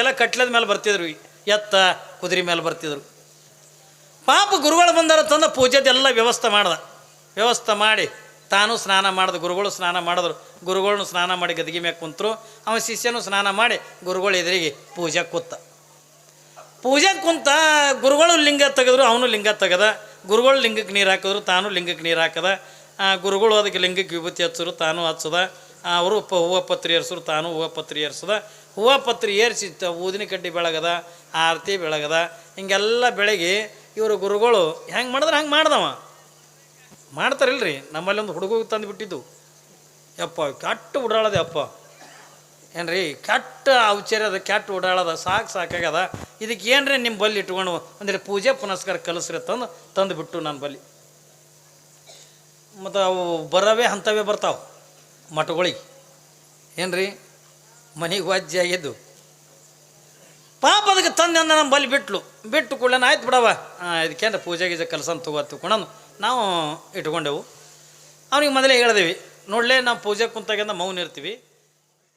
ಅವಾಗೆಲ್ಲ ಕಟ್ಲದ ಮೇಲೆ ಬರ್ತಿದ್ರು ಎತ್ತ ಕುದುರೆ ಮೇಲೆ ಬರ್ತಿದ್ರು. ಪಾಪ ಗುರುಗಳು ಬಂದಾರ ತಂದ ಪೂಜೆದೆಲ್ಲ ವ್ಯವಸ್ಥೆ ಮಾಡ್ದ. ವ್ಯವಸ್ಥೆ ಮಾಡಿ ತಾನು ಸ್ನಾನ ಮಾಡಿದ, ಗುರುಗಳು ಸ್ನಾನ ಮಾಡಿದ್ರು. ಗುರುಗಳನ್ನು ಸ್ನಾನ ಮಾಡಿ ಗದಗಿ ಮ್ಯಾಗ ಕುಂತರು. ಅವನ ಶಿಷ್ಯನು ಸ್ನಾನ ಮಾಡಿ ಗುರುಗಳು ಎದುರಿಗೆ ಪೂಜೆ ಕೂತ. ಪೂಜೆ ಕುಂತ ಗುರುಗಳು ಲಿಂಗ ತೆಗೆದ್ರು, ಅವನು ಲಿಂಗ ತೆಗೆದ. ಗುರುಗಳು ಲಿಂಗಕ್ಕೆ ನೀರು ಹಾಕಿದ್ರು, ತಾನು ಲಿಂಗಕ್ಕೆ ನೀರು ಹಾಕದ. ಗುರುಗಳು ಅದಕ್ಕೆ ಲಿಂಗಕ್ಕೆ ವಿಭೂತಿ ಹಚ್ಚರು ತಾನು ಹಚ್ಚದ. ಅವರು ಪ ಹೂವು ಪತ್ರಿ ಏರ್ಸರು ತಾನು ಹೂವು ಪತ್ರಿ ಏರ್ಸದ. ಹೂವು ಪತ್ರಿ ಏರ್ಸಿತ್ತು, ಊದಿನ ಕಡ್ಡಿ ಬೆಳಗದ, ಆರತಿ ಬೆಳಗದ, ಹಿಂಗೆಲ್ಲ ಬೆಳಗಿ ಇವರು ಗುರುಗಳು ಹೆಂಗೆ ಮಾಡಿದ್ರೆ ಹಂಗೆ ಮಾಡ್ದವ. ಮಾಡ್ತಾರಿಲ್ರಿ, ನಮ್ಮಲ್ಲಿ ಒಂದು ಹುಡುಗ ತಂದು ಬಿಟ್ಟಿದ್ದು. ಯಪ್ಪ, ಕೆಟ್ಟ ಉಡಾಳದೆ ಅಪ್ಪ ಏನ್ರಿ, ಕೆಟ್ಟ ಔಚರ್ಯದ ಕೆಟ್ಟ ಓಡಾಳದ ಸಾಕು ಸಾಕಾಗ್ಯದ. ಇದಕ್ಕೆ ಏನ್ರಿ ನಿಮ್ಮ ಬಲ್ಲಿ ಇಟ್ಕೊಂಡು ಅಂದರೆ ಪೂಜೆ ಪುನಸ್ಕಾರ ಕಲಿಸ್ರಿ ತಂದು ತಂದು ಬಿಟ್ಟು ನನ್ನ ಬಲ್ಲಿ. ಮತ್ತು ಅವು ಬರವೇ ಅಂಥವೇ ಬರ್ತಾವೆ ಮಠಗಳಿಗೆ. ಏನ್ರಿ ಮನೆಗೆ ವಾಜ್ಯ ಆಗಿದ್ದು. ಪಾಪ ಅದಕ್ಕೆ ತಂದೆ ನಮ್ಮ ಬಲ್ಲಿ ಬಿಟ್ಲು. ಬಿಟ್ಟು ಕೂಡಲೇ ಆಯ್ತು ಬಿಡವ ಇದಕ್ಕೇನ್ರ ಪೂಜೆ ಗೀಜೆ ಕಲ್ಸಂತ ತಗೋ ತಿಳ್ಕೊಂಡು ನಾವು ಇಟ್ಕೊಂಡೆವು. ಅವ್ನಿಗೆ ಮೊದಲೇ ಹೇಳ್ದೇವಿ, ನೋಡಲೇ ನಾವು ಪೂಜೆ ಕುಂತಾಗಿಂದ ಮೌನ ಇರ್ತೀವಿ.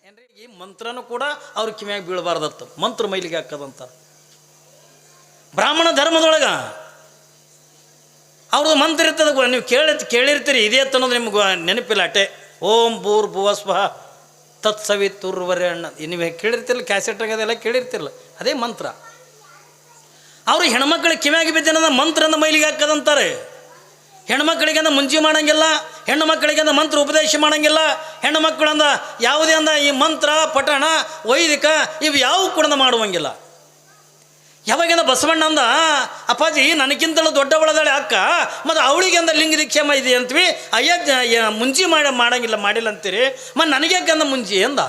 ಏನ್ರಿ, ಈ ಮಂತ್ರನೂ ಕೂಡ ಅವ್ರ ಕಿವಿಯಾಗಿ ಬೀಳಬಾರ್ದತ್ತು. ಮಂತ್ರ ಮೈಲಿಗೆ ಹಾಕದಂತ ಬ್ರಾಹ್ಮಣ ಧರ್ಮದೊಳಗೆ ಅವ್ರದ್ದು ಮಂತ್ರ ಇರ್ತದ ನೀವು ಕೇಳಿ ಕೇಳಿರ್ತೀರಿ, ಇದೇ ಅನ್ನೋದು ನಿಮ್ಗೆ ನೆನಪಿಲ್ಲ ಅಟೆ. ಓಂ ಭೂರ್ ಭುವ ತತ್ಸವಿತುರ್ವರೆ ಅಣ್ಣ ನೀವು ಕೇಳಿರ್ತಿಲ್ಲ ಕ್ಯಾಸೆಟ್ ಅದೆಲ್ಲ ಕೇಳಿರ್ತಿಲ್ಲ. ಅದೇ ಮಂತ್ರ. ಅವರು ಹೆಣ್ಮಕ್ಳಿಗೆ ಕಿವಿಯಾಗಿ ಬಿದ್ದನದ ಮಂತ್ರನ ಮೈಲಿಗೆ ಹಾಕದಂತಾರೆ. ಹೆಣ್ಮಕ್ಳಿಗೆ ಅಂದ ಮುಂಜಿ ಮಾಡಂಗಿಲ್ಲ ಹೆಣ್ಣು ಮಕ್ಕಳಿಗೆ ಅಂದ ಮಂತ್ರ ಉಪದೇಶ ಮಾಡಂಗಿಲ್ಲ ಹೆಣ್ಣು ಅಂದ ಯಾವುದೇ ಅಂದ ಈ ಮಂತ್ರ, ಪಠಣ, ವೈದಿಕ, ಇವು ಯಾವ ಕೂಡ ಮಾಡುವಂಗಿಲ್ಲ. ಯಾವಾಗಿಂದ ಬಸವಣ್ಣ ಅಂದ, ಅಪ್ಪಾಜಿ, ನನಗಿಂತಲೂ ದೊಡ್ಡವಳದಾಳೆ ಅಕ್ಕ, ಮತ್ತು ಅವಳಿಗೆಂದ ಲಿಂಗ ದೀಕ್ಷೇಮ ಇದೆ ಅಂತೀವಿ ಅಯ್ಯ ಮುಂಜಿ ಮಾಡ, ಮಾಡಂಗಿಲ್ಲ, ಮಾಡಿಲ್ಲ ಅಂತೀರಿ. ಮತ್ತು ನನಗೆ ಅಂದ ಮುಂಜಿ ಅಂದ?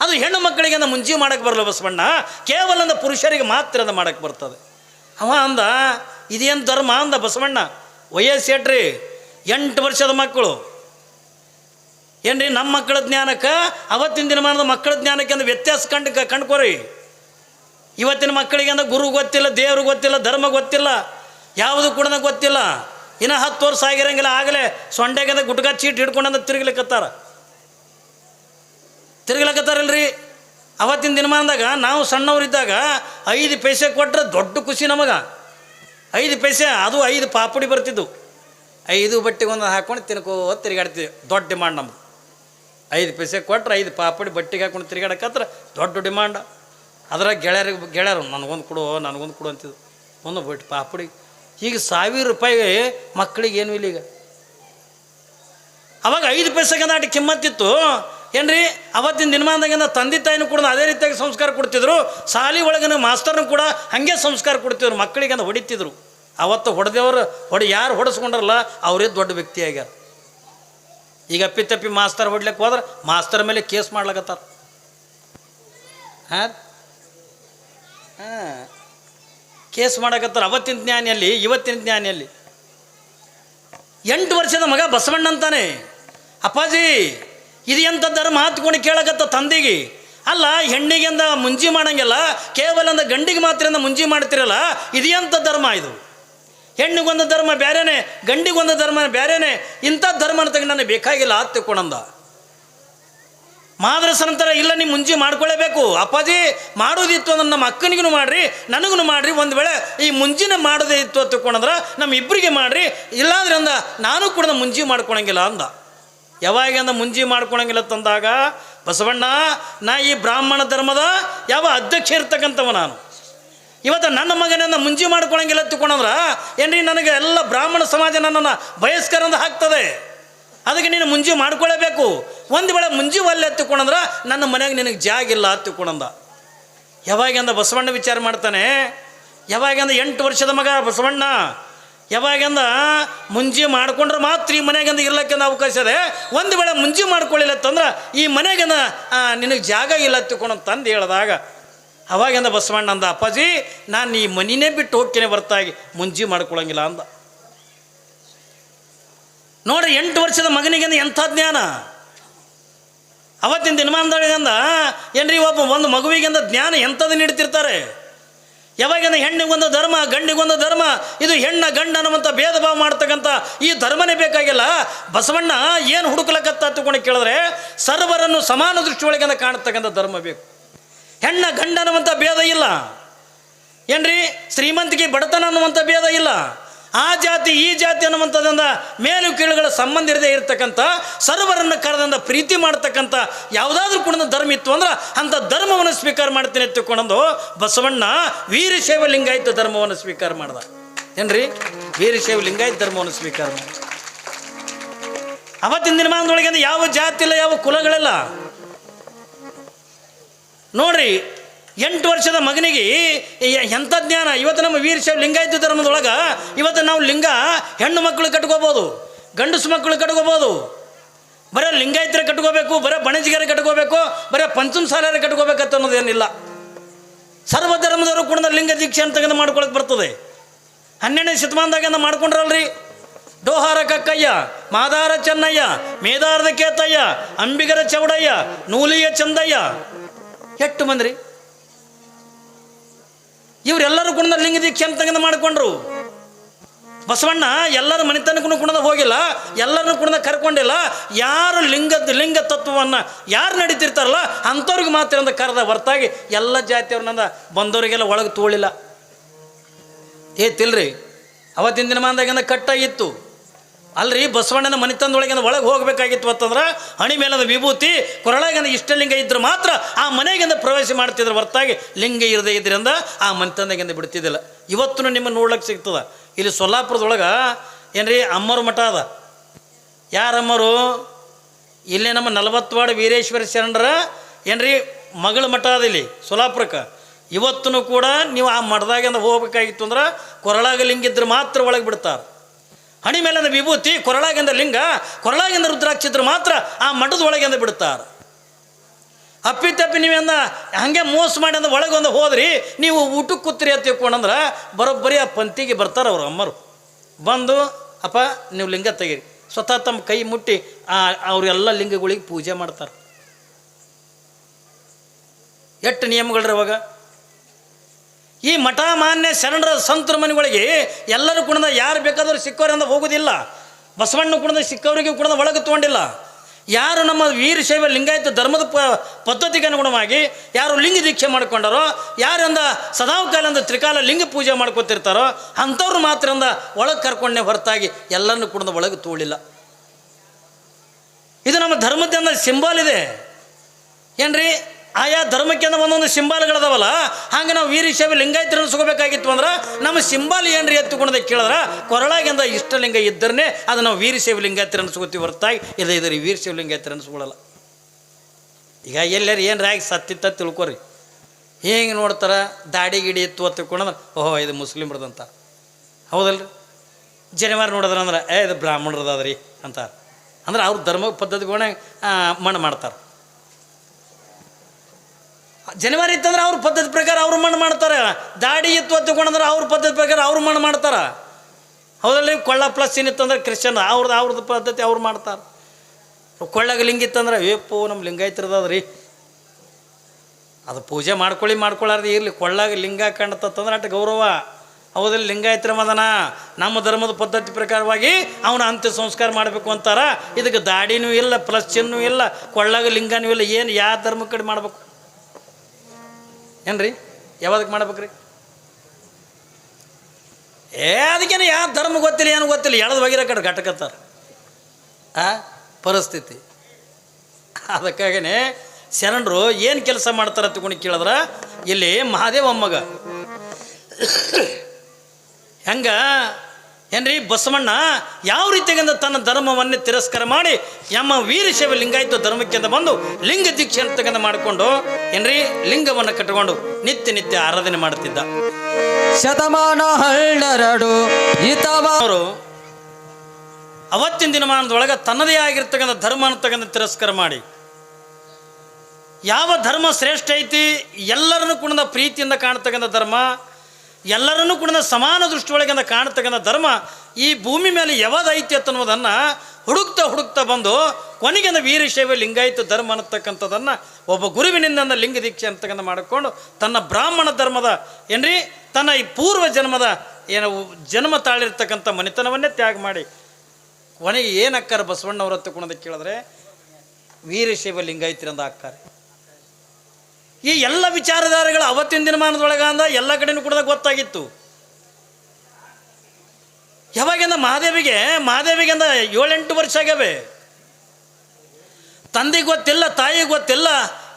ಅದು ಹೆಣ್ಣು ಮಕ್ಕಳಿಗೆ ಅಂದ ಮುಂಜಿ ಮಾಡಕ್ಕೆ ಬರಲ್ಲ ಬಸವಣ್ಣ. ಕೇವಲ ಅಂದ ಪುರುಷರಿಗೆ ಮಾತ್ರ ಅಂದ ಮಾಡಕ್ಕೆ ಬರ್ತದೆ. ಅವ ಅಂದ, ಇದೇನು ಧರ್ಮ ಅಂದ ಬಸವಣ್ಣ? ವಯಸ್ಸೇಟ್ರಿ ಎಂಟು ವರ್ಷದ ಮಕ್ಕಳು. ಏನ್ರಿ, ನಮ್ಮ ಮಕ್ಕಳ ಜ್ಞಾನಕ್ಕೆ, ಅವತ್ತಿನ ದಿನಮಾನದ ಮಕ್ಕಳ ಜ್ಞಾನಕ್ಕೆ ಅಂದ ವ್ಯತ್ಯಾಸ ಕಂಡು ಕಂಡ್ಕೋರಿ ಇವತ್ತಿನ ಮಕ್ಕಳಿಗೆ ಅಂದ್ರೆ ಗುರು ಗೊತ್ತಿಲ್ಲ ದೇವ್ರಿಗೆ ಗೊತ್ತಿಲ್ಲ, ಧರ್ಮ ಗೊತ್ತಿಲ್ಲ, ಯಾವುದು ಕೂಡ ಗೊತ್ತಿಲ್ಲ. ಇನ್ನು ಹತ್ತು ವರ್ಷ ಆಗಿರಂಗಿಲ್ಲ, ಆಗಲೇ ಸೊಂಡೆಗೆ ಗುಟ್ಕ ಚೀಟ್ ಹಿಡ್ಕೊಂಡಂದ ತಿರುಗ್ಲಿಕ್ಕತ್ತಾರ ತಿರುಗ್ಲಿಕ್ಕತ್ತಾರಲ್ರಿ ಅವತ್ತಿನ ದಿನಮಾನದಾಗ ನಾವು ಸಣ್ಣವರಿದ್ದಾಗ ಐದು ಪೈಸೆ ಕೊಟ್ಟರೆ ದೊಡ್ಡ ಖುಷಿ ನಮಗೆ. ಐದು ಪೈಸೆ, ಅದು ಐದು ಪಾಪುಡಿ ಬರ್ತಿದ್ದು ಐದು ಬಟ್ಟೆಗೊಂದು ಹಾಕೊಂಡು ತಿನ್ಕೋ ತಿರುಗಾಡ್ತೀವಿ ದೊಡ್ಡ ಡಿಮಾಂಡ್ ನಮ್ಮ ಐದು ಪೈಸೆ ಕೊಟ್ಟರೆ ಐದು ಪಾಪುಡಿ ಬಟ್ಟೆಗೆ ಹಾಕೊಂಡು ತಿರುಗಾಡಕತ್ರ ದೊಡ್ಡ ಡಿಮಾಂಡ್. ಅದ್ರಾಗ ಗೆಳೆಯರಿಗೆ ಗೆಳೆಯರು, ನನಗೊಂದು ಕೊಡು ನನಗೊಂದು ಕೊಡು ಅಂತಿದ್ದು ಒಂದು ಬಿಟ್ಟು ಪಾಪುಡಿ ಈಗ ಸಾವಿರ ರೂಪಾಯಿ ಮಕ್ಕಳಿಗೆ ಏನು ಇಲ್ಲ ಈಗ. ಅವಾಗ ಐದು ಪೈಸೆಗೆ ನಾಟಿ ಕಿಮ್ಮತ್ತಿತ್ತು ಏನ್ರಿ? ಅವತ್ತಿನ ದಿನಮಾನದಾಗಿಂದ ತಂದೆ ತಾಯಿನೂ ಕೂಡ ಅದೇ ರೀತಿಯಾಗಿ ಸಂಸ್ಕಾರ ಕೊಡ್ತಿದ್ರು. ಸಾಲಿ ಒಳಗಿನ ಮಾಸ್ತರ್ನು ಕೂಡ ಹಾಗೆ ಸಂಸ್ಕಾರ ಕೊಡ್ತಿದ್ರು. ಮಕ್ಕಳಿಗೆ ಹೊಡಿತಿದ್ರು. ಅವತ್ತು ಹೊಡೆದವರು, ಹೊಡೆ, ಯಾರು ಹೊಡೆಸ್ಕೊಂಡ್ರಲ್ಲ, ಅವರೇ ದೊಡ್ಡ ವ್ಯಕ್ತಿ ಆಗ್ಯಾರ. ಈಗ ಅಪ್ಪಿ ತಪ್ಪಿ ಮಾಸ್ತರ್ ಹೊಡ್ಲಿಕ್ಕೆ ಹೋದ್ರೆ ಮಾಸ್ತರ್ ಮೇಲೆ ಕೇಸ್ ಮಾಡ್ಲಕತ್ತಾರ. ಹಾಂ ಕೇಸ್ ಮಾಡಕತ್ತಾರ ಅವತ್ತಿನ ಜ್ಞಾನಿಯಲ್ಲಿ, ಇವತ್ತಿನ ಜ್ಞಾನಿಯಲ್ಲಿ. ಎಂಟು ವರ್ಷದ ಮಗ ಬಸವಣ್ಣ ಅಂತಾನೆ. ಅಪ್ಪಾಜಿ, ಇದು ಎಂಥದ್ದಾರ ಮಾತುಕೊಂಡು ಕೇಳಕತ್ತ ತಂದೆಗೆ? ಅಲ್ಲ ಹೆಣ್ಣಿಗೆ ಅಂದ ಮುಂಜಿ ಮಾಡಂಗಿಲ್ಲ, ಕೇವಲ ಅಂದ ಗಂಡಿಗೆ ಮಾತ್ರ ಮುಂಜಿ ಮಾಡ್ತಿರಲ್ಲ, ಇದು ಎಂಥ ಧರ್ಮ ಇದು? ಹೆಣ್ಣಿಗೊಂದು ಧರ್ಮ ಬೇರೆನೆ ಗಂಡಿಗೊಂದು ಧರ್ಮ ಬೇರೆನೆ ಇಂಥ ಧರ್ಮನ ತೆಗೆ ನನಗೆ ಬೇಕಾಗಿಲ್ಲ, ಆತ್ ತಿಳ್ಕೊಂಡಂದ. ಮಾದ್ರಸ ನಂತರ ಇಲ್ಲ ನೀವು ಮುಂಜಿ ಮಾಡ್ಕೊಳ್ಳೇಬೇಕು. ಅಪ್ಪಾಜಿ, ಮಾಡೋದಿತ್ತು ಅಂದ್ರೆ ನಮ್ಮ ಅಕ್ಕನಿಗೂ ಮಾಡ್ರಿ ನನಗೂ ಮಾಡ್ರಿ. ಒಂದು ವೇಳೆ ಈ ಮುಂಜಿನ ಮಾಡದೇ ಇತ್ತು ಅಂತ ತಿಳ್ಕೊಂಡ್ರೆ ನಮ್ಮ ಇಬ್ಬರಿಗೆ ಮಾಡ್ರಿ. ಇಲ್ಲಾಂದ್ರೆ ಅಂದ, ನಾನು ಕೂಡ ಮುಂಜಿ ಮಾಡ್ಕೊಳಂಗಿಲ್ಲ ಅಂದ. ಯಾವಾಗ ಅಂದ ಮುಂಜಿ ಮಾಡ್ಕೊಳಂಗಿಲ್ಲ ತಂದಾಗ ಬಸವಣ್ಣ, ನಾ ಈ ಬ್ರಾಹ್ಮಣ ಧರ್ಮದ ಯಾವ ಅಧ್ಯಕ್ಷ ಇರ್ತಕ್ಕಂಥವ ನಾನು. ಇವತ್ತು ನನ್ನ ಮಗನನ್ನು ಮುಂಜಿ ಮಾಡ್ಕೊಳಂಗಿಲ್ಲ ತಿಳ್ಕೊಂಡ್ರೆ ಏನ್ರಿ ನನಗೆ ಎಲ್ಲ ಬ್ರಾಹ್ಮಣ ಸಮಾಜ ನನ್ನನ್ನು ಬಯಸ್ಕರಂದು ಹಾಕ್ತದೆ? ಅದಕ್ಕೆ ನೀನು ಮುಂಜಿ ಮಾಡ್ಕೊಳ್ಳಬೇಕು ಒಂದು ವೇಳೆ ಮುಂಜಿ ಒಲ್ಲೆ ಎತ್ತುಕೊಂಡಂದ್ರೆ ನನ್ನ ಮನೆಗೆ ನಿನಗೆ ಜಾಗಿಲ್ಲ ಹತ್ತುಕೊಂಡಂದ ಯಾವಾಗಂದ ಬಸವಣ್ಣ ವಿಚಾರ ಮಾಡ್ತಾನೆ? ಯಾವಾಗಂದ ಎಂಟು ವರ್ಷದ ಮಗ ಬಸವಣ್ಣ? ಯಾವಾಗಂದ ಮುಂಜಿ ಮಾಡ್ಕೊಂಡ್ರೆ ಮಾತ್ರ ಈ ಮನೆಗಂದ ಇರ್ಲಕ್ಕಂದ ಅವಕಾಶ ಇದೆ. ಒಂದು ವೇಳೆ ಮುಂಜಿ ಮಾಡ್ಕೊಳ್ಳಿಲ್ಲ ಅಂತಂದ್ರೆ ಈ ಮನೆಗಂದ ನಿನಗೆ ಜಾಗ ಇಲ್ಲ ಹತ್ತುಕೊಂಡು ತಂದು ಹೇಳಿದಾಗ ಅವಾಗಿಂದ ಬಸವಣ್ಣ ಅಂದ, ಅಪ್ಪಾಜಿ, ನಾನು ಈ ಮನಿನೇ ಬಿಟ್ಟು ಹೋಗ್ತೇನೆ ಬರ್ತಾಗಿ ಮುಂಜಿ ಮಾಡ್ಕೊಳ್ಳೋಂಗಿಲ್ಲ ಅಂದ. ನೋಡ್ರಿ ಎಂಟು ವರ್ಷದ ಮಗನಿಗೆ ಎಂಥ ಜ್ಞಾನ? ಅವತ್ತಿನ ದಿನಮಾನದೊಳಗಂದ ಏನ್ರಿ ಒಬ್ಬ ಒಂದು ಮಗುವಿಗೆಂದ ಜ್ಞಾನ ಎಂಥದ್ದು ನೀಡ್ತಿರ್ತಾರೆ ಯಾವಾಗಿಂದ ಹೆಣ್ಣಿಗೊಂದು ಧರ್ಮ, ಗಂಡಿಗೊಂದು ಧರ್ಮ, ಇದು ಹೆಣ್ಣ, ಗಂಡ ಅನ್ನುವಂಥ ಭೇದ ಭಾವ ಮಾಡ್ತಕ್ಕಂಥ ಈ ಧರ್ಮನೇ ಬೇಕಾಗಿಲ್ಲ. ಬಸವಣ್ಣ ಏನು ಹುಡುಕ್ಲಕ್ಕತ್ತ ತಗೊಂಡು ಕೇಳಿದ್ರೆ, ಸರ್ವರನ್ನು ಸಮಾನ ದೃಷ್ಟಿಯೊಳಗಿಂದ ಕಾಣತಕ್ಕಂಥ ಧರ್ಮ ಬೇಕು. ಹೆಣ್ಣ, ಗಂಡ ಅನ್ನುವಂಥ ಭೇದ ಇಲ್ಲ. ಏನ್ರಿ ಶ್ರೀಮಂತಿಕೆ ಬಡತನ ಅನ್ನುವಂಥ ಭೇದ ಇಲ್ಲ. ಆ ಜಾತಿ, ಈ ಜಾತಿ ಅನ್ನುವಂಥದ್ದಿಂದ ಮೇಲು ಕೀಳುಗಳ ಸಂಬಂಧ ಇರದೇ ಇರತಕ್ಕಂಥ, ಸರ್ವರನ್ನು ಕರೆದಂದ ಪ್ರೀತಿ ಮಾಡ್ತಕ್ಕಂಥ ಯಾವುದಾದ್ರೂ ಕೂಡ ಧರ್ಮ ಇತ್ತು ಅಂದ್ರೆ ಅಂಥ ಧರ್ಮವನ್ನು ಸ್ವೀಕಾರ ಮಾಡ್ತೀನಿ ಎತ್ತಿಕೊಂಡು ಬಸವಣ್ಣ ವೀರಶೈವ ಲಿಂಗಾಯತ ಧರ್ಮವನ್ನು ಸ್ವೀಕಾರ ಮಾಡ್ದ. ಏನ್ರಿ? ವೀರಶೈವ ಲಿಂಗಾಯಿತ ಧರ್ಮವನ್ನು ಸ್ವೀಕಾರ ಮಾಡ ಅವತ್ತಿನ ದಿನಮಾನದೊಳಗೆ ಯಾವ ಜಾತಿ ಇಲ್ಲ, ಯಾವ ಕುಲಗಳಿಲ್ಲ. ನೋಡ್ರಿ ಎಂಟು ವರ್ಷದ ಮಗನಿಗೆ ಎಂಥ ಜ್ಞಾನ? ಇವತ್ತು ನಮ್ಮ ವೀರಶೈವ ಲಿಂಗಾಯತ ಧರ್ಮದೊಳಗೆ ಇವತ್ತು ನಾವು ಲಿಂಗ ಹೆಣ್ಣು ಮಕ್ಕಳು ಕಟ್ಕೋಬೋದು, ಗಂಡಸು ಮಕ್ಕಳು ಕಟ್ಕೋಬೋದು. ಬರೀ ಲಿಂಗಾಯತರ ಕಟ್ಕೋಬೇಕು, ಬರೀ ಬಣಜಿಗರ ಕಟ್ಕೋಬೇಕು, ಬರೀ ಪಂಚಮ ಸಾಲರ ಕಟ್ಕೋಬೇಕಂತ ಅನ್ನೋದೇನಿಲ್ಲ ಸರ್ವ ಧರ್ಮದವರು ಕೂಡ ಲಿಂಗ ದೀಕ್ಷೆ ಅಂತ ತೆಗೆದು ಮಾಡ್ಕೊಳಕ್ಕೆ ಬರ್ತದೆ. ಹನ್ನೆರಡನೇ ಶತಮಾನದಾಗ ಮಾಡ್ಕೊಂಡ್ರಲ್ರಿ? ಡೋಹಾರ ಕಕ್ಕಯ್ಯ, ಮಾದಾರ ಚೆನ್ನಯ್ಯ, ಮೇದಾರದ ಕೇತಯ್ಯ, ಅಂಬಿಗರ ಚೌಡಯ್ಯ, ನೂಲಿಯ ಚಂದಯ್ಯ. ಎಷ್ಟು ಮಂದ್ರಿ? ಇವರೆಲ್ಲರೂ ಕೂಡ ಲಿಂಗ ದೀಕ್ಷೆ ಅಂತ ತೆಗೆದು ಮಾಡಿಕೊಂಡ್ರು. ಬಸವಣ್ಣ ಎಲ್ಲರ ಮನೆತನಕ್ಕೂ ಕುಣದ ಹೋಗಿಲ್ಲ, ಎಲ್ಲರನ್ನು ಕುಣದ ಕರ್ಕೊಂಡಿಲ್ಲ. ಯಾರು ಲಿಂಗದ ಲಿಂಗ ತತ್ವವನ್ನು ಯಾರು ನಡೀತಿರ್ತಾರಲ್ಲ, ಅಂಥವ್ರಿಗೆ ಮಾತ್ರ ಅಂತ ಕರೆದ ಹೊರತಾಗಿ ಎಲ್ಲ ಜಾತಿಯವ್ರನ್ನ ಬಂದವರಿಗೆಲ್ಲ ಒಳಗೆ ತೋಳಿಲ್ಲ. ಏ ತಿಲ್ರಿ, ಅವತ್ತಿನ ದಿನಮಾನದಾಗಿಂದ ಕಟ್ಟಾಗಿತ್ತು ಅಲ್ರಿ ಬಸವಣ್ಣನ ಮನೆತನದೊಳಗಿಂದ ಒಳಗೆ ಹೋಗಬೇಕಾಗಿತ್ತು ಅಂತಂದ್ರೆ ಹಣಿ ಮೇಲದ ವಿಭೂತಿ, ಕೊರಳಾಗಿಂದ ಇಷ್ಟಲಿಂಗ ಇದ್ರೆ ಮಾತ್ರ ಆ ಮನೆಗಿಂದ ಪ್ರವೇಶ ಮಾಡ್ತಿದ್ರು. ಹೊರತಾಗಿ ಲಿಂಗ ಇರದೇ ಇದ್ರಿಂದ ಆ ಮನೆತನದಾಗಿಂದ ಬಿಡ್ತಿದ್ದಿಲ್ಲ. ಇವತ್ತು ನಿಮ್ಮ ನೋಡ್ಲಿಕ್ಕೆ ಸಿಗ್ತದೆ. ಇಲ್ಲಿ ಸೊಲ್ಲಾಪುರದೊಳಗೆ ಏನ್ರಿ ಅಮ್ಮರು ಮಠ ಅದ. ಯಾರಮ್ಮರು? ಇಲ್ಲಿ ನಮ್ಮ ನಲವತ್ತವಾಡ ವೀರೇಶ್ವರ ಶರಣರ ಏನ್ರಿ ಮಗಳ ಮಠ ಅದ ಇಲ್ಲಿ ಸೊಲ್ಲಾಪುರಕ್ಕೆ. ಇವತ್ತೂ ಕೂಡ ನೀವು ಆ ಮಠದಾಗಿಂದ ಹೋಗ್ಬೇಕಾಗಿತ್ತು ಅಂದ್ರೆ ಕೊರಳಾಗ ಲಿಂಗ ಇದ್ರೆ ಮಾತ್ರ ಒಳಗೆ ಬಿಡ್ತಾರೆ. ಹಣಿ ಮೇಲಿನ ವಿಭೂತಿ, ಕೊರಳಾಗಿಂದ ಲಿಂಗ, ಕೊರಳಾಗಿಂದ ರುದ್ರಾಕ್ಷಿದ್ರು ಮಾತ್ರ ಆ ಮಠದ ಒಳಗಿಂದ ಬಿಡುತ್ತಾರೆ. ಅಪ್ಪಿತಪ್ಪಿ ತಪ್ಪಿ ಹಾಗೆ ಮೋಸ ಮಾಡಿ ಅಂದ್ರೆ ಒಳಗೆ ಒಂದು ಹೋದ್ರಿ, ನೀವು ಊಟಕ್ಕೆ ಕೂತ್ರಿ ಅಂತ ತಿಳ್ಕೊಂಡಂದ್ರೆ ಬರೋಬ್ಬರಿ ಆ ಪಂತಿಗೆ ಬರ್ತಾರೆ ಅವರು ಅಮ್ಮರು. ಬಂದು, ಅಪ್ಪ, ನೀವು ಲಿಂಗ ತೆಗೀರಿ. ಸ್ವತಃ ತಮ್ಮ ಕೈ ಮುಟ್ಟಿ ಆ ಅವರೆಲ್ಲ ಲಿಂಗಗಳಿಗೆ ಪೂಜೆ ಮಾಡ್ತಾರೆ. ಎಷ್ಟು ನಿಯಮಗಳ್ರಿ ಅವಾಗ ಈ ಮಠ ಮಾನ್ಯ ಶರಣರ ಸಂತರ ಮನೆಗಳಿಗೆ ಎಲ್ಲರೂ ಕುಣದ ಯಾರು ಬೇಕಾದರೂ ಸಿಕ್ಕವರಿಂದ ಹೋಗೋದಿಲ್ಲ. ಬಸವಣ್ಣ ಕುಣದ ಸಿಕ್ಕವರಿಗೆ ಕುಣದ ಒಳಗೆ ತೊಗೊಂಡಿಲ್ಲ. ಯಾರು ನಮ್ಮ ವೀರಶೈವ ಲಿಂಗಾಯತ ಧರ್ಮದ ಪ ಪದ್ಧತಿಗೆ ಅನುಗುಣವಾಗಿ ಯಾರು ಲಿಂಗ ದೀಕ್ಷೆ ಮಾಡ್ಕೊಂಡಾರೋ ಯಾರಿಂದ ಸದಾವಕಾಲಂದ ತ್ರಿಕಾಲ ಲಿಂಗ ಪೂಜೆ ಮಾಡ್ಕೊತಿರ್ತಾರೋ, ಅಂಥವ್ರು ಮಾತ್ರದಿಂದ ಒಳಗೆ ಕರ್ಕೊಂಡೆ ಹೊರತಾಗಿ ಎಲ್ಲರನ್ನು ಕುಣದ ಒಳಗೆ ತೋಳಿಲ್ಲ. ಇದು ನಮ್ಮ ಧರ್ಮದಿಂದ ಸಿಂಬಲ್ ಇದೆ. ಏನ್ರಿ? ಆಯಾ ಧರ್ಮಕ್ಕೆ ಅಂದ್ರೆ ಒಂದೊಂದು ಸಿಂಬಾಲ್ಗಳದವಲ್ಲ ಹಂಗೆ ನಾವು ವೀರಶೈವ ಲಿಂಗಾಯತ ಅನ್ಸ್ಕೋಬೇಕಾಗಿತ್ತು ಅಂದ್ರೆ ನಮ್ಮ ಸಿಂಬಾಲ್ ಏನ್ರಿ ಎತ್ತುಕೊಂಡದ ಕೇಳಿದ್ರೆ, ಕೊರಳಾಗಿಂದ ಇಷ್ಟಲಿಂಗ ಇದ್ದರೇ ಅದು ನಾವು ವೀರಶೈವ ಲಿಂಗಾಯತ ಅನ್ಸ್ಕೋತೀವಿ ಹೊರತಾಗಿ. ಇದೇ ಇದ್ರಿ ವೀರಶೈವ ಲಿಂಗಾಯತ ಅನ್ಸ್ಕೊಳ್ಳಲ್ಲ ಈಗ ಎಲ್ಲರೂ ಏನ್ರಿ ಆಗಿ ಸತ್ತಿತ್ತ ತಿಳ್ಕೊರಿ. ಹೇಗೆ ನೋಡ್ತಾರೆ, ದಾಡಿ ಗಿಡಿ ಅಂತ ತಿಳ್ಕೊಂಡ್ರೆ ಓಹೋ, ಇದು ಮುಸ್ಲಿಮ್ರದಂತ. ಹೌದಲ್ರಿ? ಜನಿವಾರ ನೋಡಿದ್ರಂದ್ರೆ ಏ, ಇದು ಬ್ರಾಹ್ಮಣರದಾದ್ರಿ ಅಂತ ಅಂದ್ರೆ ಅವ್ರ ಧರ್ಮ ಪದ್ಧತಿಗಳನ್ನ ಮಣ್ಣು ಮಾಡ್ತಾರೆ. ಜನವರಿ ಇತ್ತಂದ್ರೆ ಅವ್ರ ಪದ್ಧತಿ ಪ್ರಕಾರ ಅವ್ರು ಮಣ್ಣು ಮಾಡ್ತಾರೆ. ದಾಡಿ ಇತ್ತು ತಗೊಂಡ್ರೆ ಅವ್ರ ಪದ್ಧತಿ ಪ್ರಕಾರ ಅವ್ರು ಮಣ್ಣು ಮಾಡ್ತಾರೆ. ಹೌದಲ್ರಿ? ಕೊಳ್ಳ ಪ್ಲಸ್ ಏನಿತ್ತಂದ್ರೆ ಕ್ರಿಶ್ಚನ್ ಅವ್ರದ್ದು ಅವ್ರದ್ದು ಪದ್ಧತಿ ಅವ್ರು ಮಾಡ್ತಾರೆ. ಕೊಳ್ಳಾಗ ಲಿಂಗ ಇತ್ತಂದ್ರೆ ಏಪು ನಮ್ಮ ಲಿಂಗಾಯತ್ರದದ್ರಿ. ಅದು ಪೂಜೆ ಮಾಡ್ಕೊಳ್ಳಿ ಮಾಡ್ಕೊಳ್ಳಾರ್ದು ಇರಲಿ. ಕೊಳ್ಳಾಗ ಲಿಂಗ ಕಾಣ್ತಂದ್ರೆ ಅಟ್ ಗೌರವ. ಹೌದಲ್ಲಿ ಲಿಂಗಾಯತರ ಮದನ? ನಮ್ಮ ಧರ್ಮದ ಪದ್ಧತಿ ಪ್ರಕಾರವಾಗಿ ಅವನ ಅಂತ್ಯ ಸಂಸ್ಕಾರ ಮಾಡಬೇಕು ಅಂತಾರ. ಇದಕ್ಕೆ ದಾಡಿನೂ ಇಲ್ಲ, ಪ್ಲಸ್ ಚಿನ್ನೂ ಇಲ್ಲ, ಕೊಳ್ಳಾಗ ಲಿಂಗನೂ ಇಲ್ಲ. ಏನು ಯಾವ ಧರ್ಮ ಕಡೆ ಮಾಡ್ಬೇಕು? ಏನ್ರಿ? ಯಾವ್ದಕ್ಕೆ ಮಾಡ್ಬೇಕ್ರಿ? ಏ, ಅದಕ್ಕೇನು ಯಾವ ಧರ್ಮ ಗೊತ್ತಿಲ್ಲ, ಏನು ಗೊತ್ತಿಲ್ಲ, ಎಳದ ಬಗಿರೋ ಕಡೆ ಘಟಕತ್ತಾರ ಆ, ಪರಿಸ್ಥಿತಿ. ಅದಕ್ಕಾಗೇ ಶರಣರು ಏನು ಕೆಲಸ ಮಾಡ್ತಾರೆ ತಗೊಂಡು ಕೇಳಿದ್ರೆ, ಇಲ್ಲಿ ಮಹಾದೇವ ಅಮ್ಮಗ ಹೆಂಗ? ಏನ್ರಿ, ಬಸವಣ್ಣ ಯಾವ ರೀತಿಯಿಂದ ತನ್ನ ಧರ್ಮವನ್ನೇ ತಿರಸ್ಕಾರ ಮಾಡಿ ಯಮ್ಮ ವೀರಶೈವ ಲಿಂಗಾಯತ ಧರ್ಮಕ್ಕಿಂತ ಬಂದು ಲಿಂಗ ದೀಕ್ಷೆ ಅಂತಕ್ಕಂಥ ಮಾಡಿಕೊಂಡು ಏನ್ರಿ? ಲಿಂಗವನ್ನು ಕಟ್ಟಿಕೊಂಡು ನಿತ್ಯ ನಿತ್ಯ ಆರಾಧನೆ ಮಾಡುತ್ತಿದ್ದ. ಶತಮಾನ ಹಳ್ಳರಡು ಅವರು ಅವತ್ತಿನ ದಿನಮಾನದೊಳಗೆ ತನ್ನದೇ ಆಗಿರ್ತಕ್ಕಂಥ ಧರ್ಮ ಅಂತಕ್ಕಂಥ ತಿರಸ್ಕಾರ ಮಾಡಿ. ಯಾವ ಧರ್ಮ ಶ್ರೇಷ್ಠ ಐತಿ? ಎಲ್ಲರನ್ನು ಕುಣದ ಪ್ರೀತಿಯಿಂದ ಕಾಣ್ತಕ್ಕಂಥ ಧರ್ಮ. ಎಲ್ಲರನ್ನೂ ಕೂಡ ಸಮಾನ ದೃಷ್ಟಿಯೊಳಗಿಂದ ಕಾಣ್ತಕ್ಕಂಥ ಧರ್ಮ ಈ ಭೂಮಿ ಮೇಲೆ ಅಂತ ಅನ್ನೋದನ್ನು ಹುಡುಕ್ತಾ ಹುಡುಕ್ತಾ ಬಂದು ಕೊನೆಗೆ ವೀರಶೈವ ಲಿಂಗಾಯಿತ ಧರ್ಮ ಅನ್ನತಕ್ಕಂಥದ್ದನ್ನು ಒಬ್ಬ ಗುರುವಿನಿಂದ ಲಿಂಗ ದೀಕ್ಷೆ ಅಂತಕ್ಕಂಥ ಮಾಡಿಕೊಂಡು ತನ್ನ ಬ್ರಾಹ್ಮಣ ಧರ್ಮದ ಏನ್ರಿ? ತನ್ನ ಈ ಪೂರ್ವ ಜನ್ಮದ ಏನು ಜನ್ಮ ತಾಳಿರ್ತಕ್ಕಂಥ ಮನೆತನವನ್ನೇ ತ್ಯಾಗ ಮಾಡಿ. ಕೊನೆಗೆ ಏನು ಅಕ್ಕಾರ ಬಸವಣ್ಣವ್ರ ಕುಣದ ಕೇಳಿದ್ರೆ, ವೀರಶೈವ ಲಿಂಗಾಯತಿರಂದ ಹಾಕ್ತಾರೆ. ಈ ಎಲ್ಲ ವಿಚಾರಧಾರೆಗಳು ಅವತ್ತಿನ ದಿನಮಾನದೊಳಗ ಅಂದ ಎಲ್ಲ ಕಡೆನೂ ಕೂಡ ಗೊತ್ತಾಗಿತ್ತು. ಯಾವಾಗಿಂದ ಮಹಾದೇವಿಗೆ ಮಹಾದೇವಿಗೆ ಅಂದ ಏಳೆಂಟು ವರ್ಷ ಆಗ್ಯಾವೆ. ತಂದೆಗೆ ಗೊತ್ತಿಲ್ಲ ತಾಯಿಗೆ ಗೊತ್ತಿಲ್ಲ,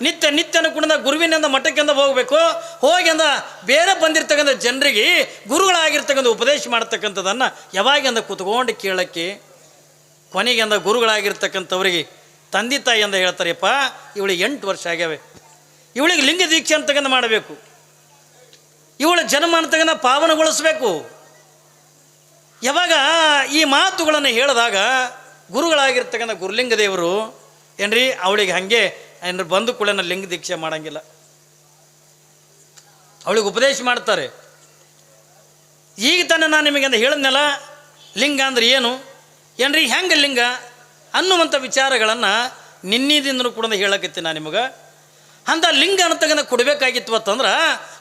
ನಿತ್ಯ ನಿತ್ಯನ ಕುಣಿದ ಗುರುವಿನಿಂದ ಮಠಕ್ಕಿಂದ ಹೋಗಬೇಕು. ಹೋಗಿ ಅಂದ ಬೇರೆ ಬಂದಿರ್ತಕ್ಕಂಥ ಜನರಿಗೆ ಗುರುಗಳಾಗಿರ್ತಕ್ಕಂಥ ಉಪದೇಶ ಮಾಡ್ತಕ್ಕಂಥದ್ದನ್ನು ಯಾವಾಗಿಂದ ಕೂತ್ಕೊಂಡು ಕೇಳಕ್ಕೆ, ಕೊನೆಗೆಂದ ಗುರುಗಳಾಗಿರ್ತಕ್ಕಂಥವ್ರಿಗೆ ತಂದೆ ತಾಯಿ ಅಂದ ಹೇಳ್ತಾರೆಪ್ಪ ಇವಳಿಗೆ ಎಂಟು ವರ್ಷ ಆಗ್ಯಾವೆ. ಇವಳಿಗೆ ಲಿಂಗ ದೀಕ್ಷೆ ಅಂತಕ್ಕಂಥ ಮಾಡಬೇಕು. ಇವಳ ಜನ್ಮ ಅಂತಕ್ಕಂಥ ಪಾವನಗೊಳಿಸಬೇಕು. ಯಾವಾಗ ಈ ಮಾತುಗಳನ್ನು ಹೇಳಿದಾಗ ಗುರುಗಳಾಗಿರ್ತಕ್ಕಂಥ ಗುರುಲಿಂಗ ದೇವರು, ಏನ್ರಿ, ಅವಳಿಗೆ ಹಾಗೆ ಏನ್ರಿ, ಬಂದು ಕೂಡ ಲಿಂಗ ದೀಕ್ಷೆ ಮಾಡಂಗಿಲ್ಲ. ಅವಳಿಗೆ ಉಪದೇಶ ಮಾಡ್ತಾರೆ. ಈಗ ತಾನೇ ನಾನು ನಿಮಗೆ ಅಂತ ಹೇಳಿದ್ನಲ್ಲ, ಲಿಂಗ ಅಂದ್ರೆ ಏನು? ಏನ್ರಿ, ಹೆಂಗೆ ಲಿಂಗ ಅನ್ನುವಂಥ ವಿಚಾರಗಳನ್ನು ನಿನ್ನಿದಿಂದಲೂ ಕೂಡ ಹೇಳಕತ್ತೆ ನಾನು ನಿಮಗೆ. ಅಂಥ ಲಿಂಗ ಅಂತಕ್ಕಂಥ ಕೊಡಬೇಕಾಗಿತ್ತು ಅಂತಂದ್ರೆ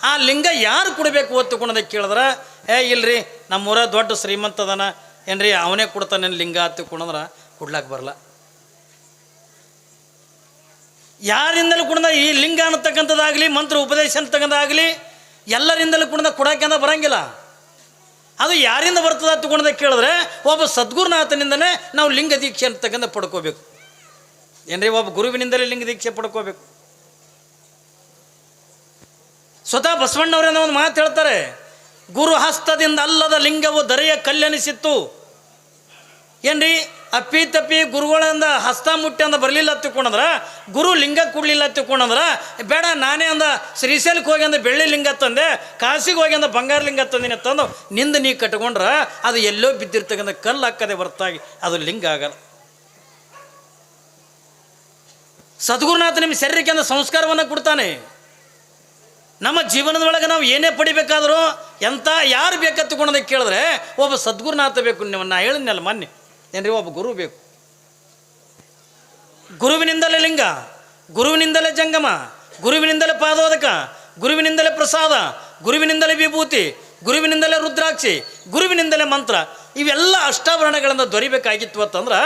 ಆ ಲಿಂಗ ಯಾರು ಕೊಡಬೇಕು ಅಂತ ಕೊಡೋದ ಕೇಳಿದ್ರೆ, ಏ ಇಲ್ರಿ, ನಮ್ಮೂರ ದೊಡ್ಡ ಶ್ರೀಮಂತ ಅದನ, ಏನ್ರಿ, ಅವನೇ ಕೊಡ್ತಾನೆ ಲಿಂಗ ಹತ್ತಿಕೊಂಡಂದ್ರೆ ಕೊಡ್ಲಾಕ ಬರಲ್ಲ ಯಾರಿಂದಲೂ ಕೂಡ ಈ ಲಿಂಗ ಅನ್ನತಕ್ಕಂಥದ್ದಾಗಲಿ, ಮಂತ್ರ ಉಪದೇಶ ಅಂತಕ್ಕಂಥದ್ದಾಗಲಿ ಎಲ್ಲರಿಂದಲೂ ಕೂಡ ಕೊಡೋಕೆ ಬರಂಗಿಲ್ಲ. ಅದು ಯಾರಿಂದ ಬರ್ತದ ತಗೊಂಡ ಕೇಳಿದ್ರೆ, ಒಬ್ಬ ಸದ್ಗುರುನಾಥನಿಂದನೇ ನಾವು ಲಿಂಗ ದೀಕ್ಷೆ ಅಂತಕ್ಕಂಥ ಪಡ್ಕೋಬೇಕು. ಏನ್ರಿ, ಒಬ್ಬ ಗುರುವಿನಿಂದಲೇ ಲಿಂಗ ದೀಕ್ಷೆ ಪಡ್ಕೋಬೇಕು. ಸ್ವತಃ ಬಸವಣ್ಣವರೇನೋ ಒಂದು ಮಾತು ಹೇಳ್ತಾರೆ. ಗುರು ಹಸ್ತದಿಂದ ಅಲ್ಲದ ಲಿಂಗವು ದರೆಯ ಕಲ್ಲೆನಿಸಿತ್ತು. ಏನ್ರಿ? ಅಪ್ಪಿ ತಪ್ಪಿ ಗುರುಗಳಿಂದ ಹಸ್ತ ಮುಟ್ಟಿ ಅಂದ ಬರಲಿಲ್ಲ ತಿಳ್ಕೊಂಡ್ರ ಗುರು ಲಿಂಗ ಕೊಡ್ಲಿಲ್ಲ ತಿಳ್ಕೊಂಡ್ರ ಬೇಡ, ನಾನೇ ಅಂದ ಶ್ರೀಶೈಲಕ್ಕೆ ಹೋಗಿ ಅಂದ ಬೆಳ್ಳಿ ಲಿಂಗ ತಂದೆ ಕಾಸಿಗೆ ಹೋಗಿ ಅಂದ ಬಂಗಾರ ಲಿಂಗ ತಂದಿನ ತಂದು, ನಿಂದ ನೀ ಕಟ್ಕೊಂಡ್ರ ಅದು ಎಲ್ಲೋ ಬಿದ್ದಿರ್ತಕ್ಕಂಥ ಕಲ್ಲು ಹಾಕದೆ ಹೊರತಾಗಿ ಅದು ಲಿಂಗ ಆಗಲ್ಲ. ಸದ್ಗುರುನಾಥ ನಿಮ್ಮ ಶರೀರಕ್ಕೆ ಅಂದ ಸಂಸ್ಕಾರವನ್ನು ಕೊಡ್ತಾನೆ. ನಮ್ಮ ಜೀವನದೊಳಗೆ ನಾವು ಏನೇ ಪಡಿಬೇಕಾದರೂ ಎಂಥ ಯಾರು ಬೇಕಂತ ತಗೊಳೋದಕ್ಕೆ ಕೇಳಿದ್ರೆ ಒಬ್ಬ ಸದ್ಗುರುನಾಥ ಬೇಕು. ನೀವು ನಾ ಹೇಳಿದ್ನಲ್ಲ ಮೊನ್ನೆ. ಏನ್ರಿ, ಒಬ್ಬ ಗುರು ಬೇಕು. ಗುರುವಿನಿಂದಲೇ ಲಿಂಗ, ಗುರುವಿನಿಂದಲೇ ಜಂಗಮ, ಗುರುವಿನಿಂದಲೇ ಪಾದೋದಕ, ಗುರುವಿನಿಂದಲೇ ಪ್ರಸಾದ, ಗುರುವಿನಿಂದಲೇ ವಿಭೂತಿ, ಗುರುವಿನಿಂದಲೇ ರುದ್ರಾಕ್ಷಿ, ಗುರುವಿನಿಂದಲೇ ಮಂತ್ರ. ಇವೆಲ್ಲ ಅಷ್ಟಾಭರಣಗಳಿಂದ ದೊರಿಬೇಕಾಗಿತ್ತು ಅಂತಂದ್ರೆ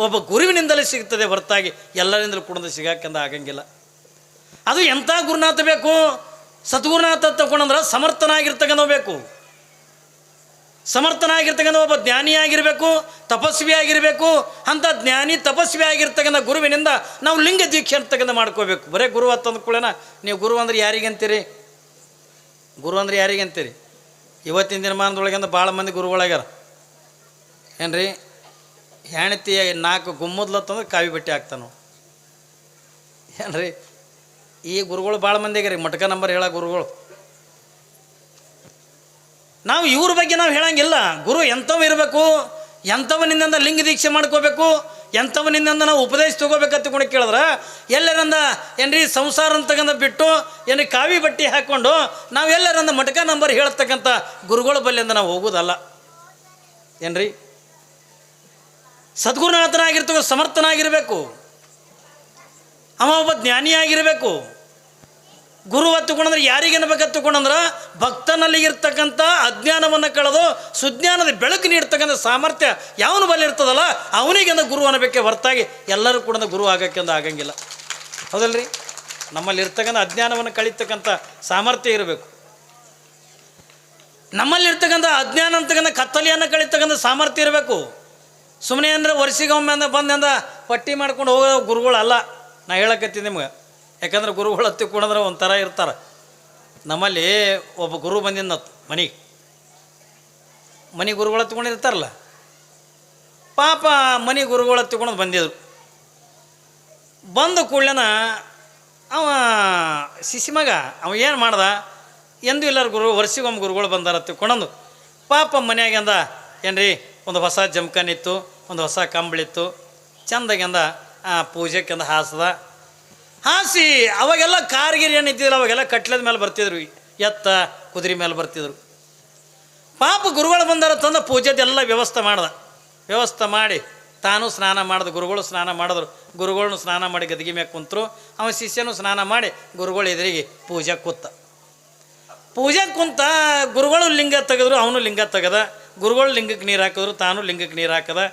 ಒಬ್ಬ ಗುರುವಿನಿಂದಲೇ ಸಿಗ್ತದೆ ಹೊರತಾಗಿ ಎಲ್ಲರಿಂದಲೂ ಕೂಡ ಸಿಗಾಕಂದ ಆಗಂಗಿಲ್ಲ. ಅದು ಎಂಥ ಗುರುನಾಥ ಬೇಕು? ಸದ್ಗುರುನಾಥ ತಗೊಂಡ್ರೆ ಸಮರ್ಥನಾಗಿರ್ತಕ್ಕಂಥ ಬೇಕು. ಸಮರ್ಥನಾಗಿರ್ತಕ್ಕಂಥ ಒಬ್ಬ ಜ್ಞಾನಿಯಾಗಿರಬೇಕು ತಪಸ್ವಿ ಆಗಿರಬೇಕು ಅಂಥ ಜ್ಞಾನಿ ತಪಸ್ವಿ ಆಗಿರ್ತಕ್ಕಂಥ ಗುರುವಿನಿಂದ ನಾವು ಲಿಂಗ ದೀಕ್ಷೆ ಅಂತಕ್ಕಂಥ ಮಾಡ್ಕೋಬೇಕು. ಬರೇ ಗುರು ಅಂತಂದ ಕೂಡನ ನೀವು ಗುರು ಅಂದ್ರೆ ಯಾರಿಗೆ ಅಂತೀರಿ? ಗುರು ಅಂದ್ರೆ ಯಾರಿಗೆ ಅಂತೀರಿ? ಇವತ್ತಿನ ದಿನಮಾನದೊಳಗಿಂದ ಭಾಳ ಮಂದಿ ಗುರುಗಳಾಗ್ಯಾರ. ಏನ್ರಿ? ಹೆಣತಿಯ ನಾಲ್ಕು ಗುಮ್ಮದ್ಲತ್ತಂದ್ರೆ ಕಾವಿ ಬಟ್ಟೆ ಹಾಕ್ತಾನು ಏನ್ರಿ? ಈ ಗುರುಗಳು ಭಾಳ ಮಂದಿಗೆ ರೀ, ಮಟ್ಕ ನಂಬರ್ ಹೇಳ ಗುರುಗಳು. ನಾವು ಇವ್ರ ಬಗ್ಗೆ ನಾವು ಹೇಳಂಗಿಲ್ಲ. ಗುರು ಎಂಥವ್ ಇರಬೇಕು, ಎಂಥವನಿಂದ ಲಿಂಗ ದೀಕ್ಷೆ ಮಾಡ್ಕೋಬೇಕು, ಎಂಥವನಿಂದ ನಾವು ಉಪದೇಶ ತಗೋಬೇಕಂತ ಕೂಡ ಕೇಳಿದ್ರೆ, ಎಲ್ಲರಂದ ಏನ್ರಿ ಸಂಸಾರ ಅಂತಕ್ಕಂಥ ಬಿಟ್ಟು ಏನ್ರಿ ಕಾವಿ ಬಟ್ಟೆ ಹಾಕ್ಕೊಂಡು ನಾವು ಎಲ್ಲರಂದ ಮಟಕ ನಂಬರ್ ಹೇಳ್ತಕ್ಕಂಥ ಗುರುಗಳ ಬಲ್ಲಿಂದ ನಾವು ಹೋಗೋದಲ್ಲ ಏನ್ರಿ? ಸದ್ಗುರುನಾಥನಾಗಿರ್ತಕ್ಕ ಸಮರ್ಥನಾಗಿರಬೇಕು. ಅವ ಒಬ್ಬ ಜ್ಞಾನಿಯಾಗಿರಬೇಕು. ಗುರು ಯಾರಿಗೇನು ಯಾರಿಗೆ ಅನ್ಬೇಕತ್ತುಕೊಂಡ್ರೆ ಭಕ್ತನಲ್ಲಿ ಇರ್ತಕ್ಕಂಥ ಅಜ್ಞಾನವನ್ನು ಕಳೆದು ಸುಜ್ಞಾನದ ಬೆಳಕು ನೀಡ್ತಕ್ಕಂಥ ಸಾಮರ್ಥ್ಯ ಯಾವನು ಬಲ್ಲಿ ಇರ್ತದಲ್ಲ, ಅವನಿಗೆ ಅಂದ ಗುರು ಅನ್ನಬೇಕೆ ಹೊರತಾಗಿ ಎಲ್ಲರೂ ಕೂಡ ಗುರು ಆಗಕ್ಕೆ ಅಂದ ಆಗಂಗಿಲ್ಲ. ಹೌದಲ್ರಿ? ನಮ್ಮಲ್ಲಿ ಇರ್ತಕ್ಕಂಥ ಅಜ್ಞಾನವನ್ನು ಕಳೀತಕ್ಕಂಥ ಸಾಮರ್ಥ್ಯ ಇರಬೇಕು. ನಮ್ಮಲ್ಲಿ ಇರ್ತಕ್ಕಂಥ ಅಜ್ಞಾನ ಅಂತಕ್ಕಂಥ ಕತ್ತಲೆಯನ್ನು ಕಳೀತಕ್ಕಂಥ ಸಾಮರ್ಥ್ಯ ಇರಬೇಕು. ಸುಮ್ಮನೆ ಅಂದ್ರೆ ವರ್ಷಿಗೊಮ್ಮೆ ಅಂದ ಬಂದಂದ ಪಟ್ಟಿ ಮಾಡ್ಕೊಂಡು ಹೋಗೋ ಗುರುಗಳಲ್ಲ. ನಾ ಹೇಳಕತ್ತೀನಿ ನಿಮ್ಗೆ. ಯಾಕಂದ್ರೆ ಗುರುಗಳು ಹತ್ತಿ ಕುಣಿದ್ರೆ ಒಂಥರ ಇರ್ತಾರೆ. ನಮ್ಮಲ್ಲಿ ಒಬ್ಬ ಗುರು ಬಂದಿದ್ದ ಮನೆಗೆ ಮನೆ ಗುರುಗಳು ಹತ್ತಿಕೊಂಡಿರ್ತಾರಲ್ಲ ಪಾಪ ಮನೆ ಗುರುಗಳು ಹತ್ತಿಕೊಂಡು ಬಂದಿದ್ರು. ಬಂದ ಕೂಡಲೇನ ಅವ ಶಿಶಿ ಮಗ, ಅವ ಏನು ಮಾಡ್ದ? ಎಂದು ಇಲ್ಲಾರ ಗುರು ವರ್ಷಿಗೊಮ್ಮೆ ಗುರುಗಳು ಬಂದಾರ ತಿಳ್ಕೊಂಡಂದು ಪಾಪ ಮನೆಯಾಗೆಂದ ಏನ್ರಿ, ಒಂದು ಹೊಸ ಜಮ್ಕನಿತ್ತು ಒಂದು ಹೊಸ ಕಂಬಳಿತ್ತು. ಆ ಪೂಜೆಕ್ಕೆಂದ ಹಾಸದ. ಹಾಸಿ ಅವಾಗೆಲ್ಲ ಕಾರ್ಗಿರಿ ಏನಿದ್ದಿಲ್ಲ ಅವಾಗೆಲ್ಲ ಕಟ್ಲದ ಮೇಲೆ ಬರ್ತಿದ್ರು. ಎತ್ತ, ಕುದುರೆ ಮೇಲೆ ಬರ್ತಿದ್ರು. ಪಾಪ ಗುರುಗಳು ಬಂದಾರ ತಂದ ಪೂಜೆದೆಲ್ಲ ವ್ಯವಸ್ಥೆ ಮಾಡ್ದ. ವ್ಯವಸ್ಥೆ ಮಾಡಿ, ತಾನು ಸ್ನಾನ ಮಾಡಿದ, ಗುರುಗಳು ಸ್ನಾನ ಮಾಡಿದ್ರು. ಗುರುಗಳನ್ನು ಸ್ನಾನ ಮಾಡಿ ಗದಗಿ ಮೇಲೆ ಕುಂತರು. ಅವ ಶಿಷ್ಯನು ಸ್ನಾನ ಮಾಡಿ ಗುರುಗಳು ಎದುರಿಗೆ ಪೂಜೆ ಕೂತ. ಪೂಜೆ ಕುಂತ ಗುರುಗಳು ಲಿಂಗ ತೆಗೆದ್ರು, ಅವನು ಲಿಂಗ ತೆಗೆದ. ಗುರುಗಳು ಲಿಂಗಕ್ಕೆ ನೀರು ಹಾಕಿದ್ರು, ತಾನು ಲಿಂಗಕ್ಕೆ ನೀರು ಹಾಕದ.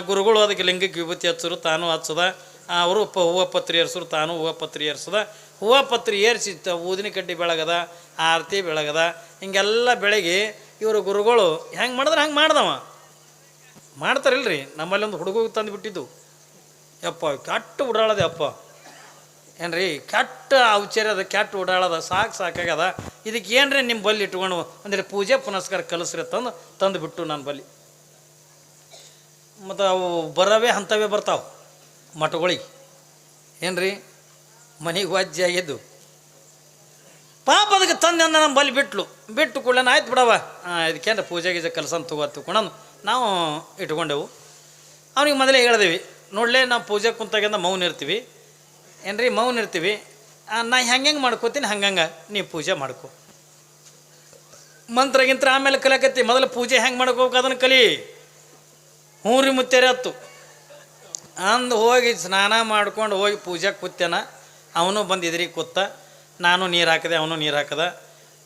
ಗುರುಗಳು ಅದಕ್ಕೆ ಲಿಂಗಕ್ಕೆ ವಿಭೂತಿ ಹಚ್ಚರು ತಾನು ಹಚ್ಚದ. ಅವರು ಪ ಹೂವ ಪತ್ರಿ ಏರ್ಸಿರು ತಾನು ಹೂವ ಪತ್ರಿ ಏರ್ಸದ. ಹೂವ ಪತ್ರಿ ಏರಿಸಿ ಊದಿನ ಕಡ್ಡಿ ಬೆಳಗದ, ಆರತಿ ಬೆಳಗದ, ಹಿಂಗೆಲ್ಲ ಬೆಳಗ್ಗೆ ಇವರು ಗುರುಗಳು ಹೆಂಗೆ ಮಾಡಿದ್ರೆ ಹಂಗೆ ಮಾಡ್ದವ. ಮಾಡ್ತಾರಿಲ್ರಿ, ನಮ್ಮಲ್ಲಿ ಒಂದು ಹುಡುಗ ತಂದು ಬಿಟ್ಟಿದ್ದು. ಯಪ್ಪ, ಕೆಟ್ಟ ಉಡಾಳದೆ ಅಪ್ಪ ಏನ್ರಿ, ಕೆಟ್ಟ ಔಚಾರ್ಯ ಅದ, ಕೆಟ್ಟ ಓಡಾಳದ ಸಾಕು ಸಾಕಾಗದ ಇದಕ್ಕೆ ಏನ್ರಿ ನಿಮ್ಮ ಬಲ್ಲಿ ಇಟ್ಕೊಂಡು ಅಂದರೆ ಪೂಜೆ ಪುನಸ್ಕಾರ ಕಲಿಸ್ರಿ ತಂದು ತಂದು ಬಿಟ್ಟು ನನ್ನ ಬಲ್ಲಿ. ಮತ್ತು ಅವು ಬರವೇ ಅಂಥವೇ ಬರ್ತಾವೆ. ಮಠಗಳಿಗೆ. ಏನ್ರಿ? ಮನೆಗೆ ವಾಜ್ಯ ಆಗಿದ್ದು. ಪಾಪ ಅದಕ್ಕೆ ತಂದೆ ಅಂದ ನಮ್ಮ ಬಲಿ ಬಿಟ್ಲು. ಬಿಟ್ಟು ಕೂಡಲೇ ಆಯ್ತು ಬಿಡವ ಇದಕ್ಕೇನ್ರ ಪೂಜೆ ಗೀಜೆ ಕೆಲಸ ಅಂತ ತಗೋತು ಕೊಡೋನು. ನಾವು ಇಟ್ಕೊಂಡೆವು. ಅವ್ನಿಗೆ ಮೊದಲೇ ಹೇಳಿದೆವಿ, ನೋಡಲೇ ನಾವು ಪೂಜೆ ಕುಂತಾಗಿಂದ ಮೌನ ಇರ್ತೀವಿ. ಏನ್ರಿ, ಮೌನ ಇರ್ತೀವಿ. ನಾ ಹೆಂಗೆ ಹೆಂಗೆ ಮಾಡ್ಕೋತೀನಿ ಹಂಗಂಗೆ ನೀ ಪೂಜೆ ಮಾಡ್ಕೋ. ಮಂತ್ರಗಿಂತ ಆಮೇಲೆ ಕಲಿಯಕತ್ತಿ, ಮೊದಲು ಪೂಜೆ ಹೆಂಗೆ ಮಾಡ್ಕೋಬೇಕು ಅದನ್ನು ಕಲಿ. ಹ್ಞೂ ರೀ ಮುತ್ತೇರಿ ಹತ್ತು. ಅಂದು ಹೋಗಿ ಸ್ನಾನ ಮಾಡ್ಕೊಂಡು ಹೋಗಿ ಪೂಜೆ ಕೂತ್ಯಾನ, ಅವನು ಬಂದು ಇದ್ರಿಗೆ ಕೂತ, ನಾನು ನೀರು ಹಾಕಿದೆ, ಅವನು ನೀರು ಹಾಕದ,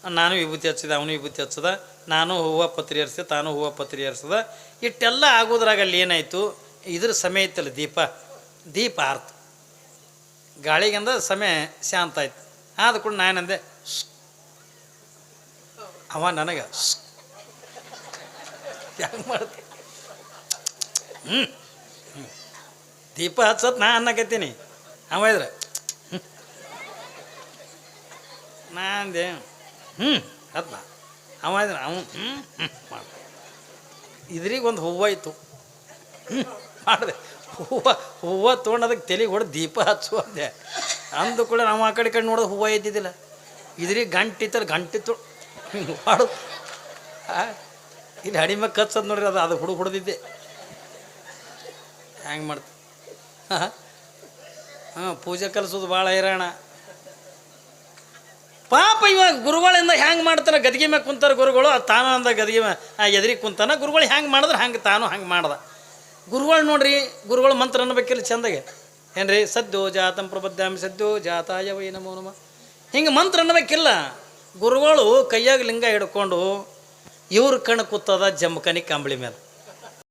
ನಾನು ವಿಭೂತಿ ಹಚ್ಚಿದೆ, ಅವನು ವಿಭೂತಿ ಹಚ್ಚದ, ನಾನು ಹೂವು ಪತ್ರಿ ಏರಿಸಿದೆ, ತಾನು ಹೂವು ಪತ್ರಿ ಏರಿಸದ. ಇಟ್ಟೆಲ್ಲ ಆಗೋದ್ರಾಗ ಅಲ್ಲಿ ಏನಾಯಿತು? ಇದ್ರ ಸಮಯ ಇತ್ತಲ್ಲ ದೀಪ ದೀಪ ಆರ್ತು. ಗಾಳಿಗಂದ ಸಮಯ ಶಾಂತ ಆಯ್ತು. ಆದ ಕೂಡ ನಾನಂದೆ. ಅವ ನನಗೆ ಹ್ಞೂ ಹ್ಞೂ ದೀಪ ಹಚ್ಚತ್ ನಾ ಅನ್ನಕತ್ತೀನಿ. ಅವ ಇದ್ರೆ. ನಾ ಅಂದೆ ಹ್ಞೂ ಹತ್ನ. ಅವ ಇದ್ರೆ ಅವನು ಹ್ಞೂ ಹ್ಞೂ ಇದ್ರಿಗೆ ಒಂದು ಹೂವು ಇತ್ತು. ಹ್ಞೂ ಮಾಡಿದೆ. ಹೂವು ಹೂವು ತೊಗೊಂಡು ಅದಕ್ಕೆ ತಲೆಗೆ ಹೊಡೆದು ದೀಪ ಹಚ್ಚು ಅಂದೆ. ಅಂದು ಕೂಡ ನಾವು ಆ ಕಡೆ ಕಡೆ ನೋಡೋದು ಹೂವು ಇದ್ದಿದ್ದಿಲ್ಲ. ಇದ್ರಿಗೆ ಗಂಟೆ ಇತ್ತಲ್ಲ ಗಂಟೆ ತೊ ಹಿಂಗೆ ಮಾಡು. ಆ, ಇಲ್ಲಿ ಹಡಿಮೆ ಕಚ್ಚದ್ ನೋಡ್ರಿ ಅದು ಅದು ಹುಡುಗ ಹೊಡೆದಿದ್ದೆ. ಹ್ಯಾಂಗೆ ಮಾಡ್ತ? ಹಾಂ, ಪೂಜೆ ಕಲಿಸೋದು ಭಾಳ ಹೈರಾಣ. ಪಾಪ ಇವಾಗ ಗುರುಗಳಿಂದ ಹ್ಯಾಂಗೆ ಮಾಡ್ತಾರೆ ಗದ್ಗೆ ಮ್ಯಾಗ ಕುಂತಾರ ಗುರುಗಳು, ಅದು ತಾನು ಅಂದ ಗದ್ಗೆ ಮ್ಯಾ ಎದ್ರಿ ಕುಂತಾನ, ಗುರುಗಳು ಹ್ಯಾಂಗೆ ಮಾಡಿದ್ರೆ ಹಂಗೆ ತಾನು ಹಂಗೆ ಮಾಡ್ದ. ಗುರುಗಳು ನೋಡ್ರಿ, ಗುರುಗಳು ಮಂತ್ರ ಅನ್ನಬೇಕಿಲ್ಲ ಚಂದಗೆ. ಏನ್ರಿ? ಸದ್ಯೋ ಜಾತಂ ಪ್ರಬದ್ಧಾಮಿ ಸದ್ಯೋ ಜಾತಾಯ ವೈ ನಮೋ ನಮ. ಹಿಂಗೆ ಮಂತ್ರ ಅನ್ನಬೇಕಿಲ್ಲ. ಗುರುಗಳು ಕೈಯಾಗ ಲಿಂಗ ಹಿಡ್ಕೊಂಡು ಇವ್ರ ಕಣ್ಣು ಕೂತದ ಜಮ್ಮಕನಿ ಕಂಬಳಿ ಮೇಲೆ